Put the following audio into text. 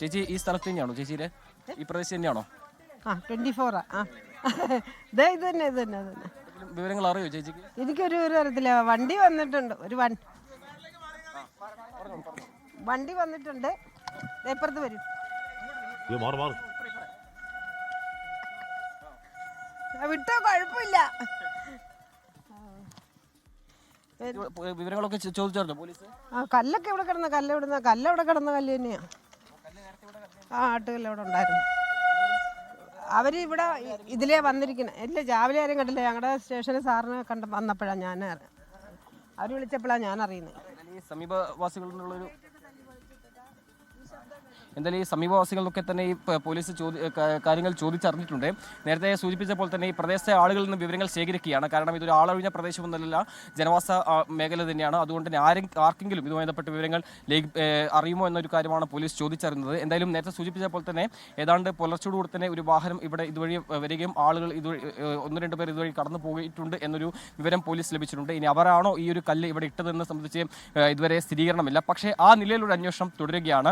ചേച്ചി ഈ സ്ഥലത്ത് തന്നെയാണോ? ചേച്ചിയുടെ ഈ പ്രദേശം തന്നെയാണോ? ആ ട്വന്റി ഫോറാ ആ. ഇതേ ഇത് തന്നെ ഇത് തന്നെ ഇത് തന്നെ. എന്തെങ്കിലും വിവരങ്ങൾ അറിയോ ചേച്ചിക്ക്? എനിക്കൊരു ഒരു തരത്തില്ല വണ്ടി വന്നിട്ടുണ്ട്. ഒരു വൺ വണ്ടി വന്നിട്ടുണ്ട്. ദേ ഇപ്പുറത്ത് വരും. ഇത് മാറി മാറി. ആ, വിട്ടോ കുഴപ്പമില്ല. ഇത് വിവരങ്ങളൊക്കെ ചോ- ചോദിച്ചായിരുന്നോ പോലീസ്? ആ കല്ലൊക്കെ ഇവിടെ കിടന്ന കല്ല് ഇവിടുന്ന കല്ല് ഇവിടെ കിടന്ന കല്ല് തന്നെയാ. ആ ആട്ടുകല്ല് അവിടെ ഉണ്ടായിരുന്നു. അവർ ഇവിടെ ഇതിലേ വന്നിരിക്കുന്നത് ഇല്ല രാവിലെ ആരും കണ്ടില്ല. ഞങ്ങളുടെ സ്റ്റേഷനിൽ സാറിനെ കണ്ട വന്നപ്പോഴാണ് ഞാൻ അവർ വിളിച്ചപ്പോഴാണ് ഞാൻ അറിയുന്നത് നിന്നുള്ളൊരു എന്തായാലും ഈ സമീപവാസികളൊക്കെ തന്നെ ഈ പോലീസ് കാര്യങ്ങൾ ചോദിച്ചറിഞ്ഞിട്ടുണ്ട്. നേരത്തെ സൂചിപ്പിച്ച പോലെ തന്നെ ഈ പ്രദേശത്തെ ആളുകളിൽ നിന്ന് വിവരങ്ങൾ ശേഖരിക്കുകയാണ്. കാരണം ഇതൊരു ആളൊഴിഞ്ഞ പ്രദേശമൊന്നുമല്ല ജനവാസ മേഖല തന്നെയാണ്. അതുകൊണ്ട് തന്നെ ആരും ആർക്കെങ്കിലും ഇതുമായി ബന്ധപ്പെട്ട വിവരങ്ങൾ അറിയുമോ എന്നൊരു കാര്യമാണ് പോലീസ് ചോദിച്ചറിഞ്ഞത് എന്തായാലും നേരത്തെ സൂചിപ്പിച്ച പോലെ തന്നെ ഏതാണ്ട് പുലർച്ചോടുകൂടി തന്നെ ഒരു വാഹനം ഇവിടെ ഇതുവഴി വരികയും ആളുകൾ ഇതുവഴി ഒന്ന് രണ്ട് പേർ ഇതുവഴി കടന്നു പോയിട്ടുണ്ട് എന്നൊരു വിവരം പോലീസ് ലഭിച്ചിട്ടുണ്ട്. ഇനി അവരാണോ ഈ ഒരു കല്ല് ഇവിടെ ഇട്ടതെന്ന് സംബന്ധിച്ച് ഇതുവരെ സ്ഥിരീകരണമില്ല. പക്ഷേ ആ നിലയിലൊരു അന്വേഷണം തുടരുകയാണ്.